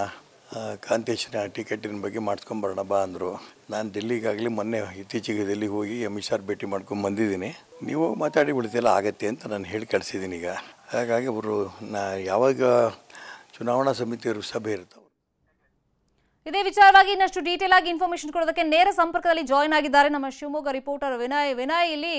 E: ಕಾಂತೇಶನ ಟಿಕೆಟಿನ ಬಗ್ಗೆ ಮಾಡಿಸ್ಕೊಂಬರೋಣ ಬಾ ಅಂದರು. ನಾನು ಡೆಲ್ಲಿಗಾಗಲಿ ಮೊನ್ನೆ ಇತ್ತೀಚೆಗೆ ಡೆಲ್ಲಿಗೆ ಹೋಗಿ ಅಮಿತ್ ಶಾರ್ ಭೇಟಿ ಮಾಡ್ಕೊಂಡು ಬಂದಿದ್ದೀನಿ. ನೀವು ಮಾತಾಡಿ ಬಿಡ್ತಿಲ್ಲ ಆಗತ್ತೆ ಅಂತ ನಾನು ಹೇಳಿ ಕಳಿಸಿದ್ದೀನಿ ಈಗ. ಹಾಗಾಗಿ ಅವರು ನಾ ಯಾವಾಗ ಚುನಾವಣಾ ಸಮಿತಿಯವರು ಸಭೆ ಇರ್ತಾವೆ
A: ಇದೇ ವಿಚಾರವಾಗಿ ಇನ್ನಷ್ಟು ಡೀಟೇಲ್ ಆಗಿ ಇನ್ಫಾರ್ಮೇಶನ್ ಕೊಡೋದಕ್ಕೆ ನೇರ ಸಂಪರ್ಕದಲ್ಲಿ ಜಾಯ್ನ್ ಆಗಿದ್ದಾರೆ ನಮ್ಮ ಶಿವಮೊಗ್ಗ ರಿಪೋರ್ಟರ್ ವಿನಯ್. ವಿನಯ್, ಇಲ್ಲಿ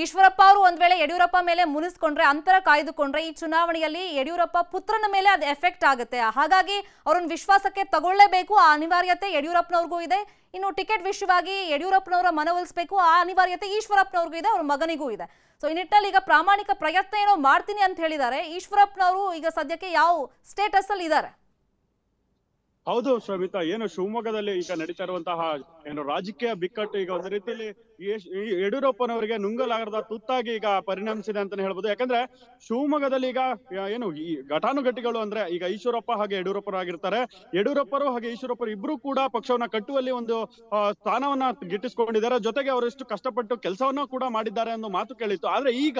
A: ಈಶ್ವರಪ್ಪ ಅವರು ಒಂದ್ ವೇಳೆ ಯಡಿಯೂರಪ್ಪ ಮೇಲೆ ಮುನಿಸ್ಕೊಂಡ್ರೆ, ಅಂತರ ಕಾಯ್ದುಕೊಂಡ್ರೆ ಈ ಚುನಾವಣೆಯಲ್ಲಿ ಯಡಿಯೂರಪ್ಪ ಪುತ್ರನ ಮೇಲೆ ಅದು ಎಫೆಕ್ಟ್ ಆಗುತ್ತೆ. ಹಾಗಾಗಿ ಅವ್ರನ್ನ ವಿಶ್ವಾಸಕ್ಕೆ ತಗೊಳ್ಳೇಬೇಕು. ಆ ಅನಿವಾರ್ಯತೆ ಯಡಿಯೂರಪ್ಪನವ್ರಿಗೂ ಇದೆ. ಇನ್ನು ಟಿಕೆಟ್ ವಿಷಯವಾಗಿ ಯಡಿಯೂರಪ್ಪನವರ ಮನವೊಲಿಸಬೇಕು ಆ ಅನಿವಾರ್ಯತೆ ಈಶ್ವರಪ್ಪನವ್ರಿಗೂ ಇದೆ, ಅವ್ರ ಮಗನಿಗೂ ಇದೆ. ಸೊ ಈ ನಿಟ್ಟಿನಲ್ಲಿ ಈಗ ಪ್ರಾಮಾಣಿಕ ಪ್ರಯತ್ನ ಏನೋ ಮಾಡ್ತೀನಿ ಅಂತ ಹೇಳಿದ್ದಾರೆ. ಈಶ್ವರಪ್ಪನವರು ಈಗ ಸದ್ಯಕ್ಕೆ ಯಾವ ಸ್ಟೇಟಸ್ ಅಲ್ಲಿ ಇದ್ದಾರೆ?
F: ಹೌದು ಶ್ರಮಿತಾ, ಏನು ಶಿವಮೊಗ್ಗದಲ್ಲಿ ಈಗ ನಡೀತಾ ಇರುವಂತಹ ಏನು ರಾಜಕೀಯ ಬಿಕ್ಕಟ್ಟು ಈಗ ಒಂದು ರೀತಿಯಲ್ಲಿ ಯಡಿಯೂರಪ್ಪನವರಿಗೆ ನುಂಗಲಾಗದ ತುತ್ತಾಗಿ ಈಗ ಪರಿಣಮಿಸಿದೆ ಅಂತಾನೆ ಹೇಳ್ಬೋದು. ಯಾಕಂದ್ರೆ ಶಿವಮೊಗ್ಗದಲ್ಲಿ ಈಗ ಏನು ಈ ಘಟಾನುಘಟಿಗಳು ಅಂದ್ರೆ ಈಗ ಈಶ್ವರಪ್ಪ ಹಾಗೆ ಯಡಿಯೂರಪ್ಪರಾಗಿರ್ತಾರೆ. ಯಡಿಯೂರಪ್ಪರು ಹಾಗೆ ಈಶ್ವರಪ್ಪರು ಇಬ್ರು ಕೂಡ ಪಕ್ಷವನ್ನ ಕಟ್ಟುವಲ್ಲಿ ಒಂದು ಸ್ಥಾನವನ್ನ ಗಿಟ್ಟಿಸ್ಕೊಂಡಿದ್ದಾರೆ. ಜೊತೆಗೆ ಅವರೆಷ್ಟು ಕಷ್ಟಪಟ್ಟು ಕೆಲಸವನ್ನ ಕೂಡ ಮಾಡಿದ್ದಾರೆ ಅನ್ನೋ ಮಾತು ಕೇಳಿತ್ತು. ಆದ್ರೆ ಈಗ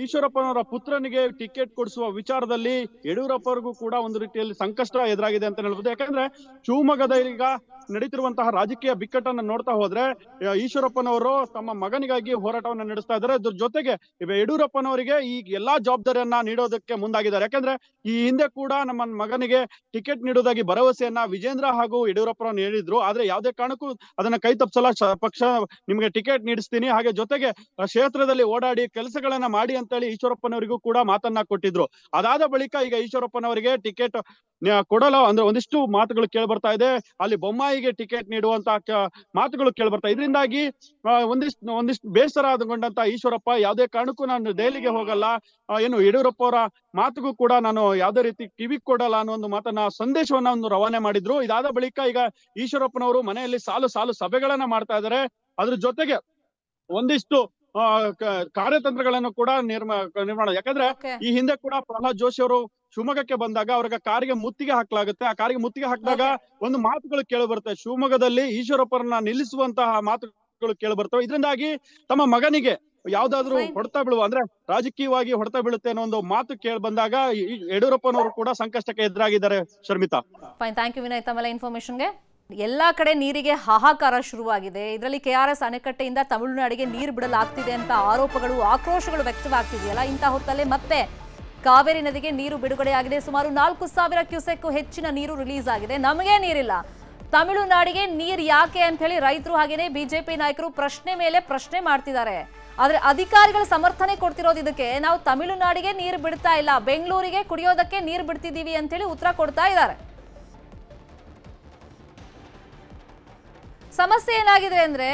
F: ಈಶ್ವರಪ್ಪನವರ ಪುತ್ರನಿಗೆ ಟಿಕೆಟ್ ಕೊಡಿಸುವ ವಿಚಾರದಲ್ಲಿ ಯಡಿಯೂರಪ್ಪರಿಗೂ ಕೂಡ ಒಂದು ರೀತಿಯಲ್ಲಿ ಸಂಕಷ್ಟ ಎದುರಾಗಿದೆ ಅಂತ ಹೇಳ್ಬೋದು. ಯಾಕಂದ್ರೆ ಶಿವಮೊಗ್ಗದ ಈಗ ನಡೀತಿರುವಂತಹ ರಾಜಕೀಯ ಬಿಕ್ಕಟ್ಟನ್ನ ನೋಡ್ತಾ ಹೋದ್ರೆ ಆ, ಈಶ್ವರಪ್ಪನವರು ತಮ್ಮ ಮಗನಿಗಾಗಿ ಹೋರಾಟವನ್ನ ನಡೆಸ್ತಾ ಇದ್ದಾರೆ. ಅದ್ರ ಜೊತೆಗೆ ಯಡಿಯೂರಪ್ಪನವರಿಗೆ ಈ ಎಲ್ಲಾ ಜವಾಬ್ದಾರಿಯನ್ನ ನೀಡೋದಕ್ಕೆ ಮುಂದಾಗಿದ್ದಾರೆ. ಯಾಕಂದ್ರೆ ಈ ಹಿಂದೆ ಕೂಡ ನಮ್ಮ ಮಗನಿಗೆ ಟಿಕೆಟ್ ನೀಡೋದಾಗಿ ಭರವಸೆಯನ್ನ ವಿಜೇಂದ್ರ ಹಾಗೂ ಯಡಿಯೂರಪ್ಪನವ್ರು ನೀಡಿದ್ರು. ಆದ್ರೆ ಯಾವುದೇ ಕಾರಣಕ್ಕೂ ಅದನ್ನ ಕೈ ತಪ್ಪಿಸಲ್ಲ. ಪಕ್ಷ ನಿಮ್ಗೆ ಟಿಕೆಟ್ ನೀಡಿಸ್ತೀನಿ. ಹಾಗೆ ಜೊತೆಗೆ ಕ್ಷೇತ್ರದಲ್ಲಿ ಓಡಾಡಿ ಕೆಲಸಗಳನ್ನ ಮಾಡಿ ಅಂತೇಳಿ ಈಶ್ವರಪ್ಪನವರಿಗೂ ಕೂಡ ಮಾತನ್ನ ಕೊಟ್ಟಿದ್ರು. ಅದಾದ ಬಳಿಕ ಈಗ ಈಶ್ವರಪ್ಪನವರಿಗೆ ಟಿಕೆಟ್ ಕೊಡಲು ಅಂದ್ರೆ ಒಂದಿಷ್ಟು ಮಾತುಗಳು ಕೇಳಿ ಬರ್ತಾ ಇದೆ. ಅಲ್ಲಿ ಬೊಮ್ಮಾಯಿಗೆ ಟಿಕೆಟ್ ನೀಡುವಂತ ಮಾತುಗಳು ಕೇಳಿ ಬರ್ತಾ ಇದರಿಂದಾಗಿ ಒಂದಿಷ್ಟು ಒಂದಿಷ್ಟು ಬೇಸರ ಆದಗೊಂಡಂತ ಈಶ್ವರಪ್ಪ ಯಾವುದೇ ಕಾರಣಕ್ಕೂ ನಾನು ದೆಹಲಿಗೆ ಹೋಗಲ್ಲ. ಏನು ಯಡಿಯೂರಪ್ಪ ಅವರ ಮಾತುಗೂ ಕೂಡ ನಾನು ಯಾವುದೇ ರೀತಿ ಕಿವಿ ಕೊಡಲ್ಲ ಅನ್ನೋ ಒಂದು ಮಾತನ್ನ ಸಂದೇಶವನ್ನ ಒಂದು ರವಾನೆ ಮಾಡಿದ್ರು. ಇದಾದ ಬಳಿಕ ಈಗ ಈಶ್ವರಪ್ಪನವರು ಮನೆಯಲ್ಲಿ ಸಾಲು ಸಾಲು ಸಭೆಗಳನ್ನ ಮಾಡ್ತಾ ಇದ್ದಾರೆ. ಅದ್ರ ಜೊತೆಗೆ ಒಂದಿಷ್ಟು ಕಾರ್ಯತಂತ್ರಗಳನ್ನು ಕೂಡ ನಿರ್ಮ ನಿರ್ಮಾಣ ಯಾಕಂದ್ರೆ ಈ ಹಿಂದೆ ಕೂಡ ಪ್ರಹ್ಲಾದ್ ಜೋಶಿ ಅವರು ಶಿವಮೊಗ್ಗಕ್ಕೆ ಬಂದಾಗ ಅವ್ರಿಗೆ ಕಾರಿಗೆ ಮುತ್ತಿಗೆ ಹಾಕ್ಲಾಗುತ್ತೆ. ಆ ಕಾರಿಗೆ ಮುತ್ತಿಗೆ ಹಾಕಿದಾಗ ಒಂದು ಮಾತುಗಳು ಕೇಳಿ ಬರುತ್ತೆ. ಶಿವಮೊಗ್ಗದಲ್ಲಿ ಈಶ್ವರಪ್ಪರನ್ನ ನಿಲ್ಲಿಸುವಂತಹ ಮಾತುಗಳು ಕೇಳಿ ಬರ್ತವೆ. ಇದರಿಂದಾಗಿ ತಮ್ಮ ಮಗನಿಗೆ ಯಾವ್ದಾದ್ರು. ಹೊಡೆತ ಬೀಳುವ ಅಂದ್ರೆ ರಾಜಕೀಯವಾಗಿ ಹೊಡೆತ ಬೀಳುತ್ತೆ ಅನ್ನೋ ಒಂದು ಮಾತು ಕೇಳಿ ಬಂದಾಗ ಯಡಿಯೂರಪ್ಪನವರು ಕೂಡ ಸಂಕಷ್ಟಕ್ಕೆ ಎದುರಾಗಿದ್ದಾರೆ Sharmita.
A: Fine thank you Vinay ತಮ್ಮೆಲ್ಲ ಇನ್ಫಾರ್ಮೇಶನ್ಗೆ ಎಲ್ಲಾ ಕಡೆ ನೀರಿಗೆ ಹಾಹಾಕಾರ ಶುರುವಾಗಿದೆ. ಇದರಲ್ಲಿ ಕೆ ಆರ್ ಎಸ್ ಅಣೆಕಟ್ಟೆಯಿಂದ ತಮಿಳುನಾಡಿಗೆ ನೀರು ಬಿಡಲಾಗ್ತಿದೆ ಅಂತ ಆರೋಪಗಳು ಆಕ್ರೋಶಗಳು ವ್ಯಕ್ತವಾಗ್ತಿದೆಯಲ್ಲ ಇಂತಹ ಹೊತ್ತಲ್ಲೇ ಮತ್ತೆ ಕಾವೇರಿ ನದಿಗೆ ನೀರು ಬಿಡುಗಡೆಯಾಗಿದೆ. ಸುಮಾರು ನಾಲ್ಕು ಸಾವಿರ ಕ್ಯೂಸೆಕ್ ಹೆಚ್ಚಿನ ನೀರು ರಿಲೀಸ್ ಆಗಿದೆ. ನಮಗೆ ನೀರಿಲ್ಲ. ತಮಿಳುನಾಡಿಗೆ ನೀರು ಯಾಕೆ ಅಂತ ಹೇಳಿ ರೈತರು ಹಾಗೇನೆ ಬಿಜೆಪಿ ನಾಯಕರು ಪ್ರಶ್ನೆ ಮೇಲೆ ಪ್ರಶ್ನೆ ಮಾಡ್ತಿದ್ದಾರೆ. ಆದರೆ ಅಧಿಕಾರಿಗಳ ಸಮರ್ಥನೆ ಕೊಡ್ತಿರೋದು ಇದಕ್ಕೆ. ನಾವು ತಮಿಳುನಾಡಿಗೆ ನೀರು ಬಿಡ್ತಾ ಇಲ್ಲ. ಬೆಂಗಳೂರಿಗೆ ಕುಡಿಯೋದಕ್ಕೆ ನೀರು ಬಿಡ್ತಿದ್ದೀವಿ ಅಂತ ಹೇಳಿ ಉತ್ತರ ಕೊಡ್ತಾ ಇದ್ದಾರೆ. ಸಮಸ್ಯೆ ಏನಾಗಿದೆ ಅಂದ್ರೆ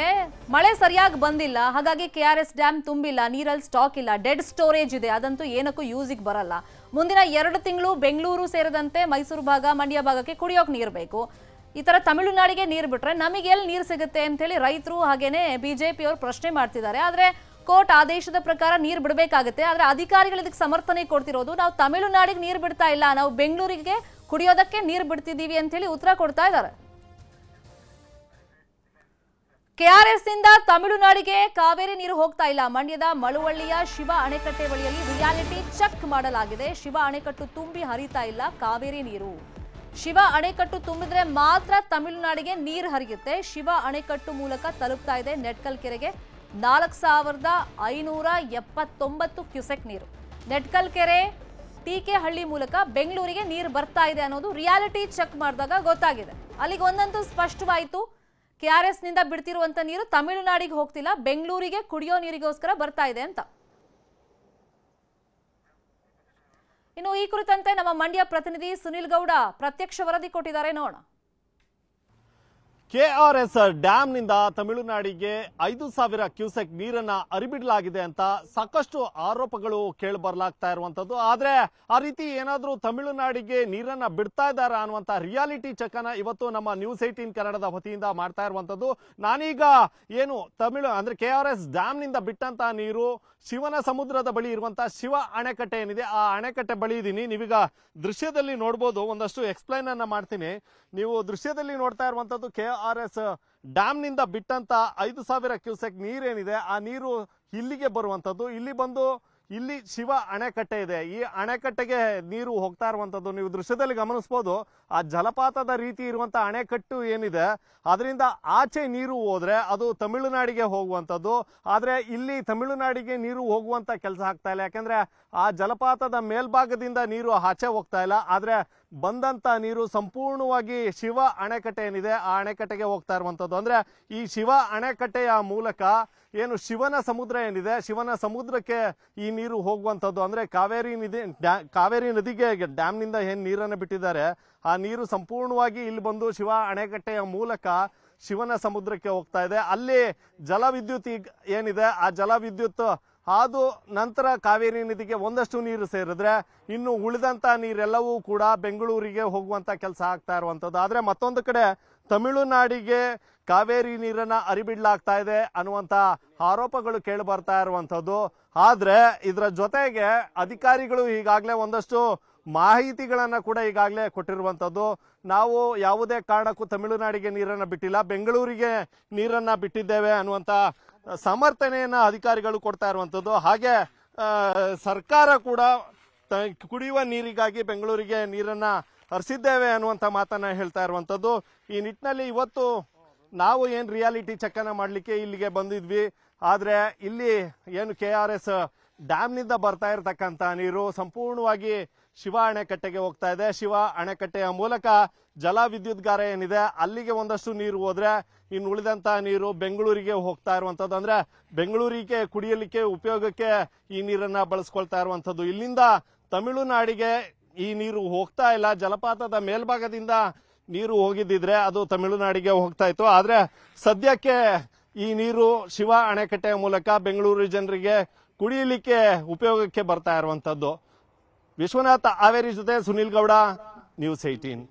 A: ಮಳೆ ಸರಿಯಾಗಿ ಬಂದಿಲ್ಲ, ಹಾಗಾಗಿ ಕೆ ಆರ್ ಎಸ್ ಡ್ಯಾಮ್ ತುಂಬಿಲ್ಲ, ನೀರಲ್ಲಿ ಸ್ಟಾಕ್ ಇಲ್ಲ, ಡೆಡ್ ಸ್ಟೋರೇಜ್ ಇದೆ, ಅದಂತೂ ಏನಕ್ಕೂ ಯೂಸಿಗೆ ಬರಲ್ಲ. ಮುಂದಿನ ಎರಡು ತಿಂಗಳು ಬೆಂಗಳೂರು ಸೇರಿದಂತೆ ಮೈಸೂರು ಭಾಗ, ಮಂಡ್ಯ ಭಾಗಕ್ಕೆ ಕುಡಿಯೋಕೆ ನೀರು ಬೇಕು. ಈ ಥರ ತಮಿಳುನಾಡಿಗೆ ನೀರು ಬಿಟ್ರೆ ನಮಗೆ ಎಲ್ಲಿ ನೀರು ಸಿಗುತ್ತೆ ಅಂತೇಳಿ ರೈತರು ಹಾಗೇನೆ ಬಿಜೆಪಿ ಅವರು ಪ್ರಶ್ನೆ ಮಾಡ್ತಿದ್ದಾರೆ. ಆದ್ರೆ ಕೋರ್ಟ್ ಆದೇಶದ ಪ್ರಕಾರ ನೀರು ಬಿಡಬೇಕಾಗುತ್ತೆ, ಆದ್ರೆ ಅಧಿಕಾರಿಗಳು ಇದಕ್ಕೆ ಸಮರ್ಥನೆ ಕೊಡ್ತಿರೋದು ನಾವು ತಮಿಳುನಾಡಿಗೆ ನೀರು ಬಿಡ್ತಾ ಇಲ್ಲ, ನಾವು ಬೆಂಗಳೂರಿಗೆ ಕುಡಿಯೋದಕ್ಕೆ ನೀರು ಬಿಡ್ತಿದ್ದೀವಿ ಅಂತೇಳಿ ಉತ್ತರ ಕೊಡ್ತಾ ಇದ್ದಾರೆ. ಕೆಆರ್ಎಸ್ನಿಂದ ತಮಿಳುನಾಡಿಗೆ ಕಾವೇರಿ ನೀರು ಹೋಗ್ತಾ ಇಲ್ಲ. ಮಂಡ್ಯದ ಮಳುವಳ್ಳಿಯ ಶಿವ ಅಣೆಕಟ್ಟೆ ಬಳಿಯಲ್ಲಿ ರಿಯಾಲಿಟಿ ಚೆಕ್ ಮಾಡಲಾಗಿದೆ. ಶಿವ ಅಣೆಕಟ್ಟು ತುಂಬಿ ಹರಿತಾ ಇಲ್ಲ ಕಾವೇರಿ ನೀರು. ಶಿವ ಅಣೆಕಟ್ಟು ತುಂಬಿದ್ರೆ ಮಾತ್ರ ತಮಿಳುನಾಡಿಗೆ ನೀರು ಹರಿಯುತ್ತೆ. ಶಿವ ಅಣೆಕಟ್ಟು ಮೂಲಕ ತಲುಪ್ತಾ ಇದೆ ನೆಟ್ಕಲ್ ಕೆರೆಗೆ ನಾಲ್ಕು ಸಾವಿರದ ಐನೂರ ಎಪ್ಪತ್ತೊಂಬತ್ತು ಕ್ಯೂಸೆಕ್ ನೀರು. ನೆಟ್ಕಲ್ ಕೆರೆ ಹಳ್ಳಿ ಮೂಲಕ ಬೆಂಗಳೂರಿಗೆ ನೀರು ಬರ್ತಾ ಇದೆ ಅನ್ನೋದು ರಿಯಾಲಿಟಿ ಚೆಕ್ ಮಾಡಿದಾಗ ಗೊತ್ತಾಗಿದೆ. ಅಲ್ಲಿಗೆ ಒಂದಂತೂ ಸ್ಪಷ್ಟವಾಯಿತು. ಕೆ ಆರ್ ಎಸ್ನಿಂದ ಬಿಡ್ತಿರುವಂತ ನೀರು ತಮಿಳುನಾಡಿಗೆ ಹೋಗ್ತಿಲ್ಲ. ಬೆಂಗಳೂರಿಗೆ ಕುಡಿಯೋ ನೀರಿಗೋಸ್ಕರ ಬರ್ತಾ ಇದೆ ಅಂತ. ಇನ್ನು ಈ ಕುರಿತಂತೆ ನಮ್ಮ ಮಂಡ್ಯ ಪ್ರತಿನಿಧಿ ಸುನಿಲ್ ಗೌಡ ಪ್ರತ್ಯಕ್ಷ ವರದಿ ಕೊಟ್ಟಿದ್ದಾರೆ. ನೋಡೋಣ.
G: ಕೆಆರ್ಎಸ್ ಡ್ಯಾಂನಿಂದ ತಮಿಳುನಾಡಿಗೆ ಐದು ಸಾವಿರ ಕ್ಯೂಸೆಕ್ ನೀರನ್ನ ಅರಿಬಿಡಲಾಗಿದೆ ಅಂತ ಸಾಕಷ್ಟು ಆರೋಪಗಳು ಕೇಳಿ ಬರಲಾಗ್ತಾ ಇರುವಂತದ್ದು ಆದ್ರೆ ಆ ರೀತಿ ಏನಾದ್ರೂ ತಮಿಳುನಾಡಿಗೆ ನೀರನ್ನ ಬಿಡ್ತಾ ಇದ್ದಾರ ಅನ್ನುವಂತ ರಿಯಾಲಿಟಿ ಚೆಕ್ ಅನ್ನ ಇವತ್ತು ನಮ್ಮ ನ್ಯೂಸ್ ಏಟೀನ್ ಕನ್ನಡದ ವತಿಯಿಂದ ಮಾಡ್ತಾ ಇರುವಂತದ್ದು ನಾನೀಗ ಏನು ತಮಿಳು ಅಂದ್ರೆ ಕೆಆರ್ಎಸ್ ಡ್ಯಾಂನಿಂದ ಬಿಟ್ಟಂತ ನೀರು ಶಿವನ ಸಮುದ್ರದ ಬಳಿ ಇರುವಂತಹ ಶಿವ ಅಣೆಕಟ್ಟೆ ಏನಿದೆ, ಆ ಅಣೆಕಟ್ಟೆ ಬಳಿ ಇದೀನಿ. ನೀವೀಗ ದೃಶ್ಯದಲ್ಲಿ ನೋಡ್ಬೋದು, ಒಂದಷ್ಟು ಎಕ್ಸ್ಪ್ಲೈನ್ ಅನ್ನ ಮಾಡ್ತೀನಿ. ನೀವು ದೃಶ್ಯದಲ್ಲಿ ನೋಡ್ತಾ ಇರುವಂತದ್ದು ಕೆ ಆರ್ ಎಸ್ ಡ್ಯಾಮ್ನಿಂದ ಬಿಟ್ಟಂತ ಐದು ಸಾವಿರ ಕ್ಯೂಸೆಕ್ ನೀರೇನಿದೆ, ಆ ನೀರು ಇಲ್ಲಿಗೆ ಬರುವಂತದ್ದು. ಇಲ್ಲಿ ಬಂದು ಇಲ್ಲಿ ಶಿವ ಅಣೆಕಟ್ಟೆ ಇದೆ. ಈ ಅಣೆಕಟ್ಟೆಗೆ ನೀರು ಹೋಗ್ತಾ ಇರುವಂತದ್ದು ನೀವು ದೃಶ್ಯದಲ್ಲಿ ಗಮನಿಸಬಹುದು ಆ ಜಲಪಾತದ ರೀತಿ ಇರುವಂತ ಅಣೆಕಟ್ಟು ಏನಿದೆ, ಅದರಿಂದ ಆಚೆ ನೀರು ಹೋದ್ರೆ ಅದು ತಮಿಳುನಾಡಿಗೆ ಹೋಗುವಂತದ್ದು. ಆದರೆ ಇಲ್ಲಿ ತಮಿಳುನಾಡಿಗೆ ನೀರು ಹೋಗುವಂತ ಕೆಲಸ ಆಗ್ತಾ ಇಲ್ಲ. ಯಾಕಂದ್ರೆ ಆ ಜಲಪಾತದ ಮೇಲ್ಭಾಗದಿಂದ ನೀರು ಆಚೆ ಹೋಗ್ತಾ ಇಲ್ಲ. ಆದ್ರೆ ಬಂದಂತ ನೀರು ಸಂಪೂರ್ಣವಾಗಿ ಶಿವ ಅಣೆಕಟ್ಟೆ ಏನಿದೆ ಆ ಅಣೆಕಟ್ಟೆಗೆ ಹೋಗ್ತಾ ಇರುವಂತದ್ದು. ಅಂದ್ರೆ ಈ ಶಿವ ಅಣೆಕಟ್ಟೆಯ ಮೂಲಕ ಏನು ಶಿವನ ಸಮುದ್ರ ಏನಿದೆ, ಶಿವನ ಸಮುದ್ರಕ್ಕೆ ಈ ನೀರು ಹೋಗುವಂತದ್ದು. ಅಂದ್ರೆ ಕಾವೇರಿ ನದಿ ಕಾವೇರಿ ನದಿಗೆ ಡ್ಯಾಮ್ನಿಂದ ಏನ್ ನೀರನ್ನ ಬಿಟ್ಟಿದ್ದಾರೆ, ಆ ನೀರು ಸಂಪೂರ್ಣವಾಗಿ ಇಲ್ಲಿ ಬಂದು ಶಿವ ಅಣೆಕಟ್ಟೆಯ ಮೂಲಕ ಶಿವನ ಸಮುದ್ರಕ್ಕೆ ಹೋಗ್ತಾ ಇದೆ. ಅಲ್ಲಿ ಜಲವಿದ್ಯುತ್ ಏನಿದೆ, ಆ ಜಲವಿದ್ಯುತ್ ಹಾದು ನಂತರ ಕಾವೇರಿ ನದಿಗೆ ಒಂದಷ್ಟು ನೀರು ಸೇರಿದ್ರೆ ಇನ್ನು ಉಳಿದಂತ ನೀರೆಲ್ಲವೂ ಕೂಡ ಬೆಂಗಳೂರಿಗೆ ಹೋಗುವಂತ ಕೆಲಸ ಆಗ್ತಾ ಇರುವಂತದ್ದು. ಆದ್ರೆ ಮತ್ತೊಂದು ಕಡೆ ತಮಿಳುನಾಡಿಗೆ ಕಾವೇರಿ ನೀರನ್ನ ಅರಿಬಿಡ್ಲಾಗ್ತಾ ಇದೆ ಅನ್ನುವಂತ ಆರೋಪಗಳು ಕೇಳಿ ಬರ್ತಾ ಇರುವಂತದ್ದು. ಆದ್ರೆ ಇದರ ಜೊತೆಗೆ ಅಧಿಕಾರಿಗಳು ಈಗಾಗಲೇ ಒಂದಷ್ಟು ಮಾಹಿತಿಗಳನ್ನ ಕೂಡ ಈಗಾಗಲೇ ಕೊಟ್ಟಿರುವಂತದ್ದು. ನಾವು ಯಾವುದೇ ಕಾರಣಕ್ಕೂ ತಮಿಳುನಾಡಿಗೆ ನೀರನ್ನ ಬಿಟ್ಟಿಲ್ಲ, ಬೆಂಗಳೂರಿಗೆ ನೀರನ್ನ ಬಿಟ್ಟಿದ್ದೇವೆ ಅನ್ನುವಂತ ಸಮರ್ಥನೆಯನ್ನ ಅಧಿಕಾರಿಗಳು ಕೊಡ್ತಾ ಇರುವಂತದ್ದು. ಹಾಗೆ ಸರ್ಕಾರ ಕೂಡ ಕುಡಿಯುವ ನೀರಿಗಾಗಿ ಬೆಂಗಳೂರಿಗೆ ನೀರನ್ನ ಹರಿಸಿದ್ದೇವೆ ಅನ್ನುವಂತ ಮಾತನ್ನ ಹೇಳ್ತಾ ಇರುವಂತದ್ದು. ಈ ನಿಟ್ಟಿನಲ್ಲಿ ಇವತ್ತು ನಾವು ಏನು ರಿಯಾಲಿಟಿ ಚೆಕ್ ಅನ್ನ ಮಾಡ್ಲಿಕ್ಕೆ ಇಲ್ಲಿಗೆ ಬಂದಿದ್ವಿ. ಆದರೆ ಇಲ್ಲಿ ಏನು ಕೆ ಆರ್ ಎಸ್ ಡ್ಯಾಮ್ನಿಂದ ಬರ್ತಾ ಇರತಕ್ಕಂತ ನೀರು ಸಂಪೂರ್ಣವಾಗಿ ಶಿವ ಅಣೆಕಟ್ಟೆಗೆ ಹೋಗ್ತಾ ಇದೆ. ಶಿವ ಅಣೆಕಟ್ಟೆಯ ಮೂಲಕ ಜಲ ವಿದ್ಯುತ್ಗಾರ ಏನಿದೆ, ಅಲ್ಲಿಗೆ ಒಂದಷ್ಟು ನೀರು ಹೋದ್ರೆ, ಇನ್ನು ಉಳಿದಂತ ನೀರು ಬೆಂಗಳೂರಿಗೆ ಹೋಗ್ತಾ ಇರುವಂತದ್ದು. ಅಂದ್ರೆ ಬೆಂಗಳೂರಿಗೆ ಕುಡಿಯಲಿಕ್ಕೆ, ಉಪಯೋಗಕ್ಕೆ ಈ ನೀರನ್ನ ಬಳಸ್ಕೊಳ್ತಾ ಇರುವಂತದ್ದು. ಇಲ್ಲಿಂದ ತಮಿಳುನಾಡಿಗೆ ಈ ನೀರು ಹೋಗ್ತಾ ಇಲ್ಲ. ಜಲಪಾತದ ಮೇಲ್ಭಾಗದಿಂದ ನೀರು ಹೋಗಿದ್ದಿದ್ರೆ ಅದು ತಮಿಳುನಾಡಿಗೆ ಹೋಗ್ತಾ ಇತ್ತು. ಆದ್ರೆ ಸದ್ಯಕ್ಕೆ ಈ ನೀರು ಶಿವ ಅಣೆಕಟ್ಟೆಯ ಮೂಲಕ ಬೆಂಗಳೂರು ಜನರಿಗೆ ಕುಡಿಯಲಿಕ್ಕೆ, ಉಪಯೋಗಕ್ಕೆ ಬರ್ತಾ ಇರುವಂತದ್ದು. ವಿಶ್ವನಾಥ್ ಹಾವೇರಿ ಜೊತೆ ಸುನಿಲ್ ಗೌಡ ನ್ಯೂಸ್ ಏಟೀನ್